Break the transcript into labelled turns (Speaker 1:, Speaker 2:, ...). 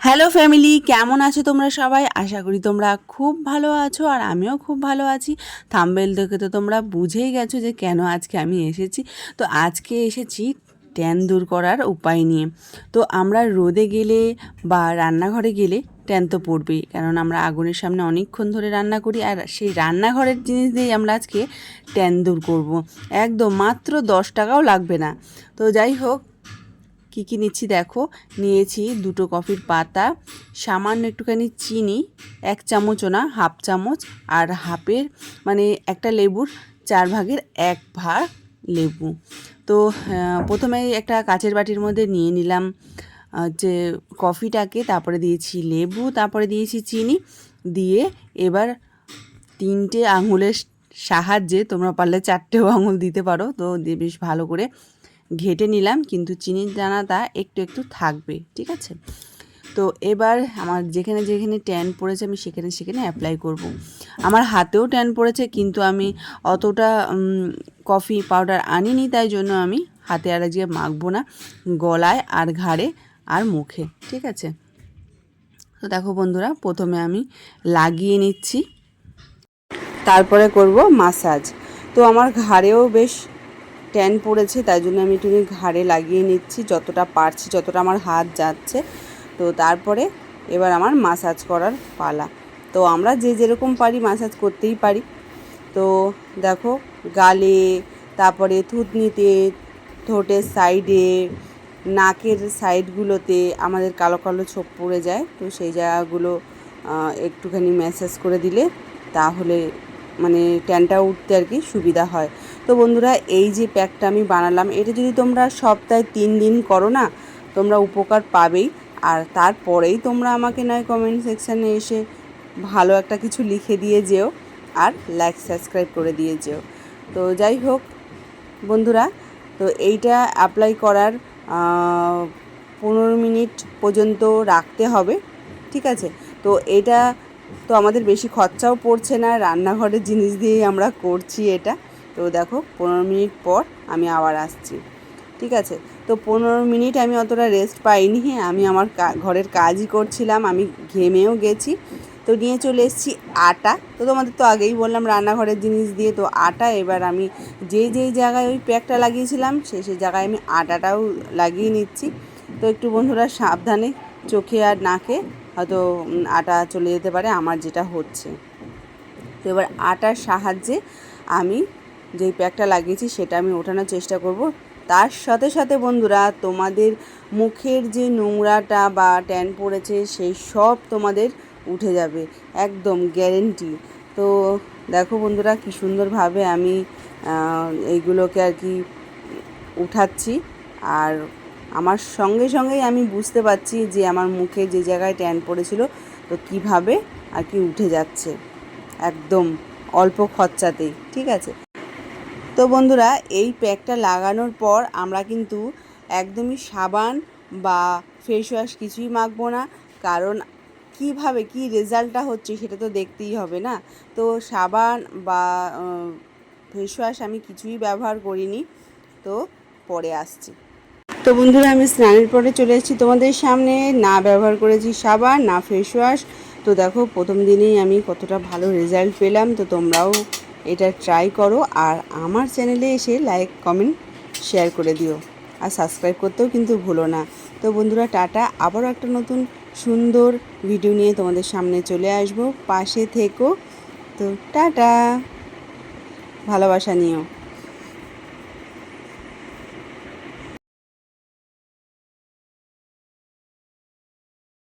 Speaker 1: Hello family, কেমন আছো তোমরা সবাই? আশা করি তোমরা খুব ভালো আছো আর আমিও খুব ভালো আছি। থাম্বেল দেখে তো তোমরা বুঝেই গেছো যে কেন আজকে আমি এসেছি। তো আজকে এসেছি ট্যান দূর করার উপায় নিয়ে। তো আমরা রোদে গেলে বা রান্নাঘরে গেলে ট্যান তো পড়বেই। কারণ আমরা আগুনের সামনে অনেকক্ষণ ধরে রান্না করি আর সেই রান্নাঘরের জিনিস দিয়েই আমরা আজকে ট্যান দূর করব। একদম মাত্র দশ টাকাও লাগবে না। তো যাই হোক কী কী নিচ্ছি দেখো? নিয়েছি দুটো কফির পাতা, সামান্য একটুখানি চিনি, এক চামচও না, হাফ চামচ, আর হাফের মানে একটা লেবুর চার ভাগের এক ভাগ লেবু। তো প্রথমে একটা কাচের বাটির মধ্যে নিয়ে নিলাম যে কফিটাকে, তারপরে দিয়েছি লেবু, তারপরে দিয়েছি চিনি, দিয়ে এবার তিনটে আঙুলের সাহায্যে তোমরা পারলে চারটেও আঙুল দিতে পারো, তো বেশ ভালো করে ঘেটে নিলাম, কিন্তু চিনির দানাটা একটু একটু থাকবে, ঠিক আছে? তো এবার আমার যেখানে যেখানে ট্যান পড়েছে আমি সেখানে সেখানে অ্যাপ্লাই করব। আমার হাতেও ট্যান পড়েছে, কিন্তু আমি অতটা কফি পাউডার আনিনি, তাই জন্য আমি হাতে আর আজকে মাখবো না, গলায় আর ঘাড়ে আর মুখে, ঠিক আছে? তো দেখো বন্ধুরা, প্রথমে আমি লাগিয়ে নিচ্ছি। তারপরে করব মাসাজ তো আমার ঘাড়েও বেশ ট্যান পড়েছে, তাই জন্য আমি একটু ঘাড়ে লাগিয়ে নিচ্ছি, যতটা পারছি, যতটা আমার হাত যাচ্ছে। তো তারপরে এবার আমার মাসাজ করার পালা। তো আমরা যে যেরকম পারি মাসাজ করতেই পারি। তো দেখো, গালে, তারপরে থুতনিতে ঠোঁটের সাইডে নাকের সাইডগুলোতে আমাদের কালো কালো ছোপ পড়ে যায়। তো সেই জায়গাগুলো একটুখানি ম্যাসাজ করে দিলে তাহলে মানে ট্যানটা উঠতে আর কি সুবিধা হয়। তো বন্ধুরা, এই যে প্যাকটা আমি বানালাম, এটা যদি তোমরা সপ্তাহে তিন দিন করো না, তোমরা উপকার পাবেই। আর তারপরেই তোমরা আমাকে নয় কমেন্ট সেকশানে এসে ভালো একটা কিছু লিখে দিয়ে যেও আর লাইক সাবস্ক্রাইব করে দিয়ে যেও। তো যাই হোক, বন্ধুরা, তো এইটা অ্যাপ্লাই করার পনেরো মিনিট পর্যন্ত রাখতে হবে, ঠিক আছে? তো এটা তো আমাদের বেশি খরচাও পড়ছে না রান্নাঘরের জিনিস দিয়েই আমরা করছি এটা। তো দেখো, পনেরো মিনিট পর আমি আবার আসছি। ঠিক আছে? তো পনেরো মিনিট আমি অতটা রেস্ট পাইনি হ্যাঁ আমি আমার ঘরের কাজই করছিলাম, আমি ঘেমেও গেছি। তো নিয়ে চলে এসেছি আটা। তো তোমাদের তো আগেই বললাম রান্নাঘরের জিনিস দিয়ে, তো আটা এবার আমি যেই যেই জায়গায় ওই প্যাকটা লাগিয়েছিলাম সেই সেই জায়গায় আমি আটাটাও লাগিয়ে নিচ্ছি। তো একটু বন্ধুরা সাবধানে চোখে আর নাকে হয়তো আটা চলে যেতে পারে, আমার যেটা হচ্ছে। তো এবার আটার সাহায্যে আমি যেই প্যাকটা লাগিয়েছি, সেটা আমি ওঠানোর চেষ্টা করব। তার সাথে সাথে বন্ধুরা, তোমাদের মুখের যে নোংরাটা বা ট্যান পড়েছে, সেই সব তোমাদের উঠে যাবে, একদম গ্যারেন্টি তো দেখো বন্ধুরা, কি সুন্দরভাবে আমি এইগুলোকে আর কি উঠাচ্ছি, আর আমার সঙ্গে সঙ্গেই আমি বুঝতে পারছি যে আমার মুখে যে জায়গায় ট্যান পড়েছিল, তো কীভাবে আর কি উঠে যাচ্ছে। একদম অল্প খরচাতেই, ঠিক আছে? তো বন্ধুরা, এই প্যাকটা লাগানোর পর আমরা কিন্তু একদমই সাবান বা ফেস ওয়াশ কিছুই মাখবো না, কারণ কীভাবে কি রেজাল্টটা হচ্ছে সেটা তো দেখতেই হবে না। তো সাবান বা ফেস ওয়াশ আমি কিছুই ব্যবহার করিনি, তো পরে আসছি। তো বন্ধুরা, আমি স্নানের পরে চলে এসেছি তোমাদের সামনে। না ব্যবহার করেছি সাবান, না ফেস ওয়াশ তো দেখো, প্রথম দিনেই আমি কতটা ভালো রেজাল্ট পেলাম। তো তোমরাও এটা ট্রাই করো। আর আমার চ্যানেলে এসে লাইক কমেন্ট শেয়ার করে দিও। আর সাবস্ক্রাইব করতেও কিন্তু ভুলো না। তো বন্ধুরা, টাটা। আবারও একটা নতুন সুন্দর ভিডিও নিয়ে তোমাদের সামনে চলে আসব। পাশে থেকো। তো টাটা। ভালোবাসা নিও।